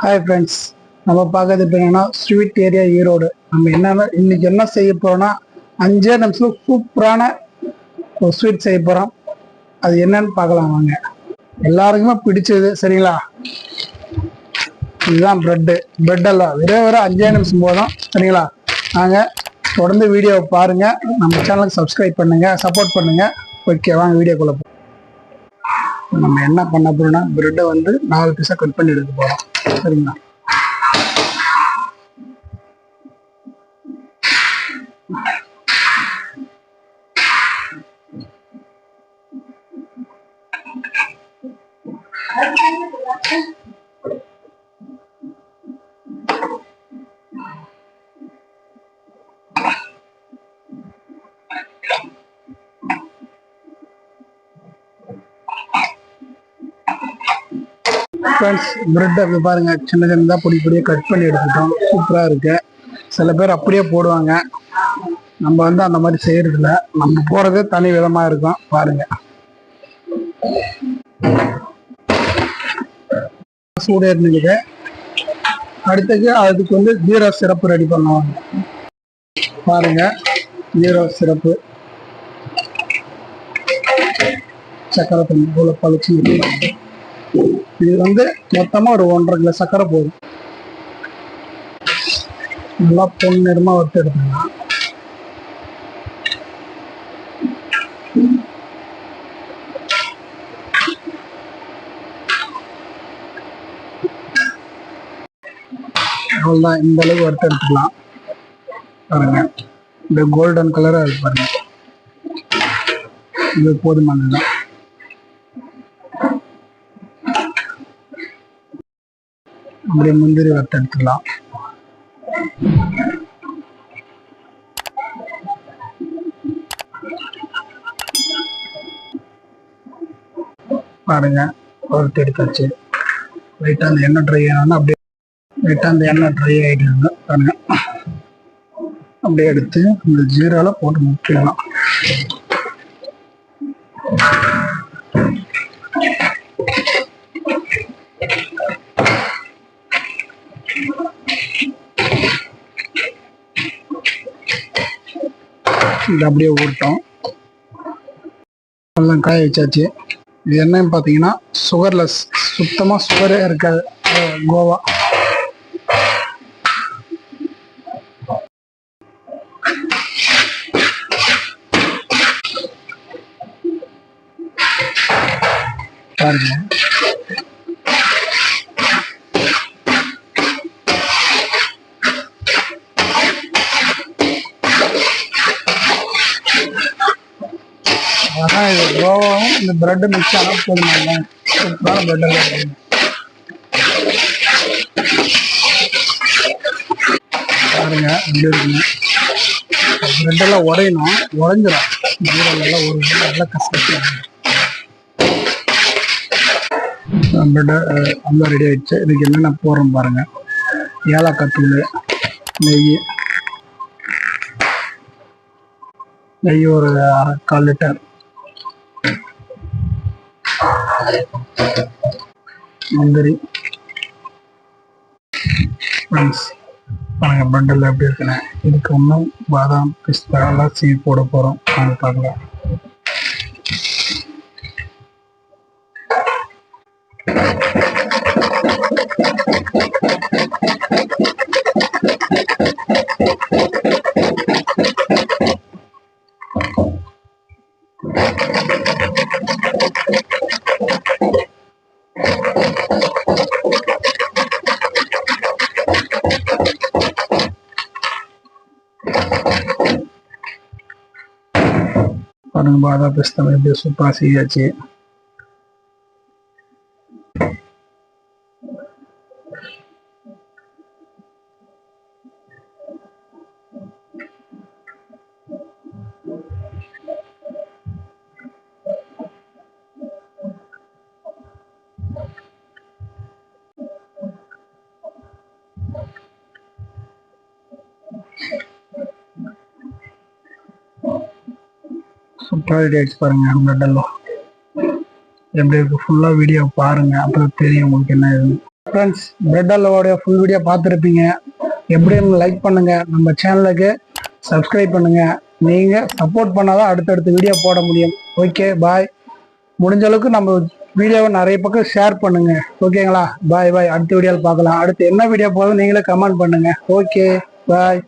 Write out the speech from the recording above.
Hi friends நம்ம பார்க்கறது இப்போ என்னென்னா ஸ்வீட் ஏரியா ஈரோடு. நம்ம என்னென்ன இன்னைக்கு என்ன செய்ய போகிறோம்னா அஞ்சே நிமிஷத்தில் சூப்பரான ஒரு ஸ்வீட் செய்ய போகிறோம் அது என்னன்னு பார்க்கலாம் வாங்க. எல்லாருக்குமே பிடிச்சது சரிங்களா? இதுதான் ப்ரெட்டு ப்ரெட்டெல்லாம் வெறும் வெறும் அஞ்சே நிமிஷம் போதும் சரிங்களா? நாங்கள் தொடர்ந்து வீடியோவை பாருங்கள் நம்ம சேனலுக்கு சப்ஸ்கிரைப் பண்ணுங்கள் சப்போர்ட் பண்ணுங்கள் ஓகே வாங்க வீடியோக்குள்ளே நம்ம என்ன பண்ண போறோம்னா ப்ரெட்டை வந்து நாலு பீஸாக கட் பண்ணி எடுக்க போகிறோம் சரிங்களா ஃப்ரெண்ட்ஸ் பிரெட் அப்படி பாருங்க. சின்ன சின்னதாக பொடி பொடியாக கட் பண்ணி எடுத்துட்டோம் சூப்பராக இருக்கு. சில பேர் அப்படியே போடுவாங்க. நம்ம வந்து அந்த மாதிரி செய்யறதில்ல. நம்ம போகிறதே தனி விதமாக இருக்கும். பாருங்க. சூடு இருந்துக்குது அடுத்தது அதுக்கு வந்து ஜீரோ சிறப்பு ரெடி பண்ணுவாங்க பாருங்க. ஜீரோ சிறப்பு சக்கரை தண்ணி போல பழிச்சு இது வந்து மொத்தமா ஒரு ஒன்றரை கிலோ சக்கரை போதும். நல்லா பொன் வறுத்து எடுத்துக்கலாம். அவ்வளோதான் இந்த அளவுக்கு வறுத்து எடுத்துக்கலாம். பாருங்க இந்த கோல்டன் கலராக இருக்கு பாருங்க. இது போதுமானதுதான் அப்படியே முந்திரி வறுத்து எடுத்துக்கலாம். பாருங்க வறுத்து எடுத்தாச்சு. லைட்டாக அந்த எண்ணெய் ட்ரை ஆனோன்னா அப்படியே லைட்டாக அந்த எண்ணெய் ட்ரை ஆகிடுங்க பாருங்க. அப்படியே எடுத்து இந்த ஜீரால போட்டு முக்கிடலாம். இது அப்படியே ஊட்டோம். எல்லாம் காய வச்சாச்சு. இது என்னன்னு பார்த்தீங்கன்னா சுகர்லெஸ் சுத்தமாக சுகரே இருக்காது. கோவா. பாருங்க. ஆனால் இது கோவாவும் இந்த பிரெட் மிக்ஸ் ஆனால் போதுமாங்க சூப்பரான பிரெட் எல்லாம் பாருங்க இப்படி இருக்குங்க பிரெட் உடையணும் உடஞ்சிடும் ஜீரல் ஒரு நல்லா கஷ்டப்பட்டு பிரெட் நல்லா ரெடி ஆயிடுச்சு. இதுக்கு என்னென்ன போடுறோம் பாருங்க. ஏலக்காய் தூள் நெய். நெய் ஒரு அரை கால் லிட்டர். முந்திரி. ஃப்ரெண்ட்ஸ் நாங்கள் பண்டல் எப்படி இருக்குன்னு. இதுக்கு ஒன்றும் பாதாம் பிஸ்தா எல்லாம் சீ போட போகிறோம் நாங்கள் பார்க்கலாம். Thank you. பாருங்க பாதாம் பிஸ்தா எப்படி சூப்பராக செய்யாச்சு. சூப்பராக ரெடி ஆயிடுச்சு பாருங்க பிரெட் எல்லாம் எப்படி இருக்கு? ஃபுல்லாக வீடியோ பாருங்க அப்புறம் தெரியும் உங்களுக்கு என்ன ஏதுன்னு. ஃப்ரெண்ட்ஸ் பிரெட் அல்வாவுடைய ஃபுல் வீடியோ பார்த்துருப்பீங்க. எப்படின்னு லைக் பண்ணுங்க. நம்ம சேனலுக்கு சப்ஸ்கிரைப் பண்ணுங்க. நீங்க சப்போர்ட் பண்ணாதான் அடுத்தடுத்த வீடியோ போட முடியும். ஓகே பாய் முடிஞ்ச அளவுக்கு நம்ம வீடியோவை நிறைய பக்கம் ஷேர் பண்ணுங்க. ஓகேங்களா பாய் பாய் அடுத்த வீடியோவில் பார்க்கலாம். அடுத்து என்ன வீடியோ போதும் நீங்களே கமெண்ட் பண்ணுங்க. Okay bye